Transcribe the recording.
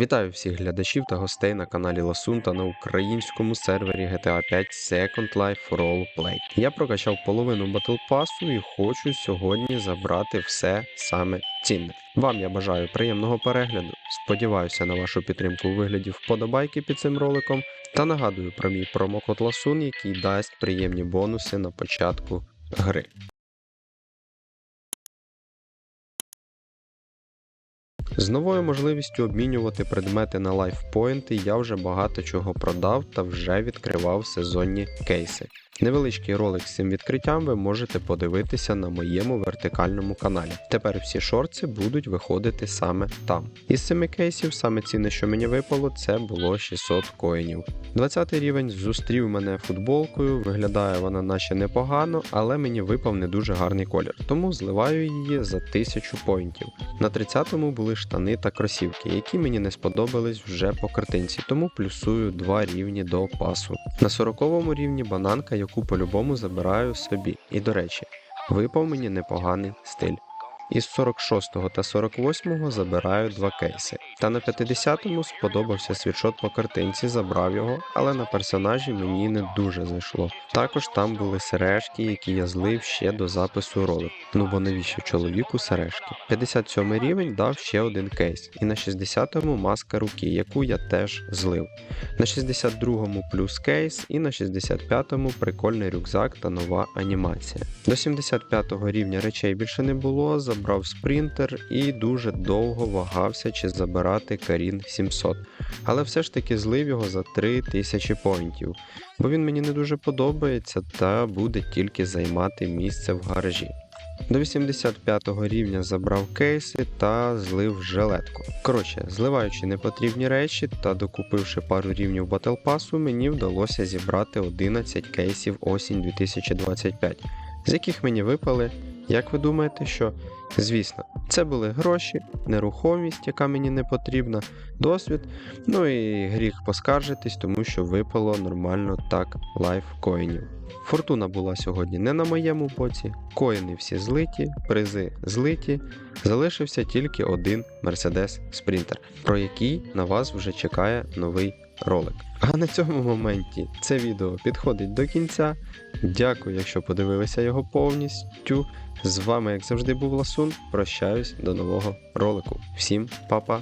Вітаю всіх глядачів та гостей на каналі Ласун та на українському сервері GTA 5 Second Life Roleplay. Я прокачав половину Pass і хочу сьогодні забрати все саме цінне. Вам я бажаю приємного перегляду. Сподіваюся на вашу підтримку у вигляді вподобайки під цим роликом. Та нагадую про мій промокод Ласун, який дасть приємні бонуси на початку гри. З новою можливістю обмінювати предмети на лайфпоінти я вже багато чого продав та вже відкривав сезонні кейси. Невеличкий ролик з цим відкриттям ви можете подивитися на моєму вертикальному каналі. Тепер всі шорти будуть виходити саме там. Із семи кейсів саме цінне, що мені випало, це було 600 коїнів. 20 рівень зустрів мене футболкою, виглядає вона наче непогано, але мені випав не дуже гарний колір, тому зливаю її за 1000 поінтів. На 30-му були штани та кросівки, які мені не сподобались вже по картинці, тому плюсую 2 рівні до пасу. На 40-му рівні бананка, яку по-любому забираю собі. І до речі, випав мені непоганий стиль. Із 46 та 48 забираю два кейси. Та на 50-му сподобався світшот по картинці, забрав його, але на персонажі мені не дуже зайшло. Також там були сережки, які я злив ще до запису ролику. Ну бо навіщо чоловіку сережки? 57 рівень дав ще один кейс, і на 60-му маска руки, яку я теж злив. На 62-му плюс кейс, і на 65-му прикольний рюкзак та нова анімація. До 75-го рівня речей більше не було, забрав спринтер і дуже довго вагався, чи забирати Карін 700. Але все ж таки злив його за 3000 поінтів, бо він мені не дуже подобається та буде тільки займати місце в гаражі. До 85-го рівня забрав кейси та злив жилетку. Коротше, зливаючи непотрібні речі та докупивши пару рівнів батлпасу, мені вдалося зібрати 11 кейсів осінь 2025, з яких мені випали, як ви думаєте, що? Звісно, це були гроші, нерухомість, яка мені не потрібна, досвід, ну і гріх поскаржитись, тому що випало нормально так лайфкоїнів. Фортуна була сьогодні не на моєму боці, коїни всі злиті, призи злиті, залишився тільки один Mercedes Sprinter, про який на вас вже чекає новий ролик. А на цьому моменті це відео підходить до кінця. Дякую, якщо подивилися його повністю. З вами, як завжди, був Ласун. Прощаюсь до нового ролику. Всім па-па!